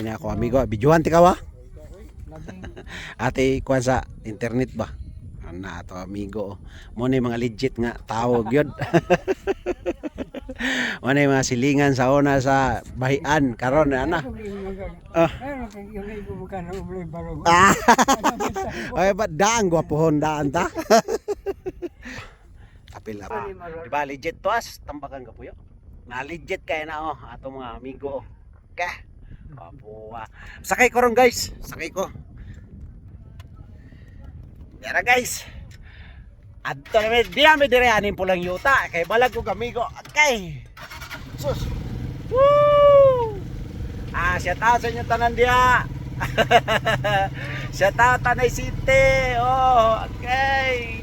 Ini ako amigo, bijuan ti ka? Ate kuan sa internet ba? Ana to amigo. Mo ni mga legit nga tao gyud. Mo ni mga silingan sa una sa bahian karon ana. Ah. Ay ba daan gwapohon daan ta. Apil na pa. Di ba legit to as tambakan ka puyo. Na legit kay na oh ato mga amigo. Ka. Papuwa. Sakay ko ron guys. Sakay ko. Yara guys. Adto namin, di namin dire anin pulang yuta. Kay balag ko kamigo. Okay. Sus. Woo! Ah, shout out sa inyo tanan diya. shout out Tanay City. Oh, okay.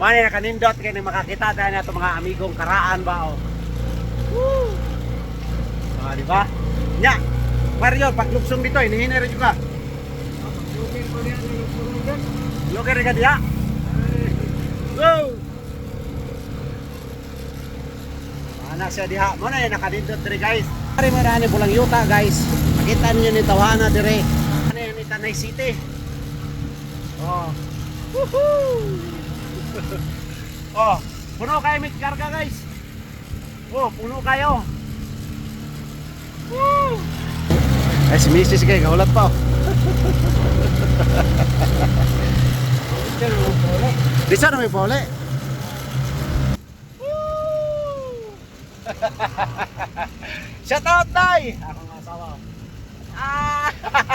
Mani na kanindot kay makakita tayo na itong mga amigong karaan ba oh. Woo! Ah, di ba? Nya. Mario, paglugsong dito, hinihinay rin ka. Lugar ka diya. Go! Anak siya diha. Mo na yung nakadindot dire guys. Pare mo rani pulang yuta guys. Makita niyo ni tawana dire. Ano yan ni Tanay City. Oh. Woohoo! oh, puno kayo may karga guys. Oh, puno kayo. Woo! Ay, si Mrs. kayo, kaulat pa. oh. Di sana may pole. Shout out, Tay! Ako nga asawa. Ah!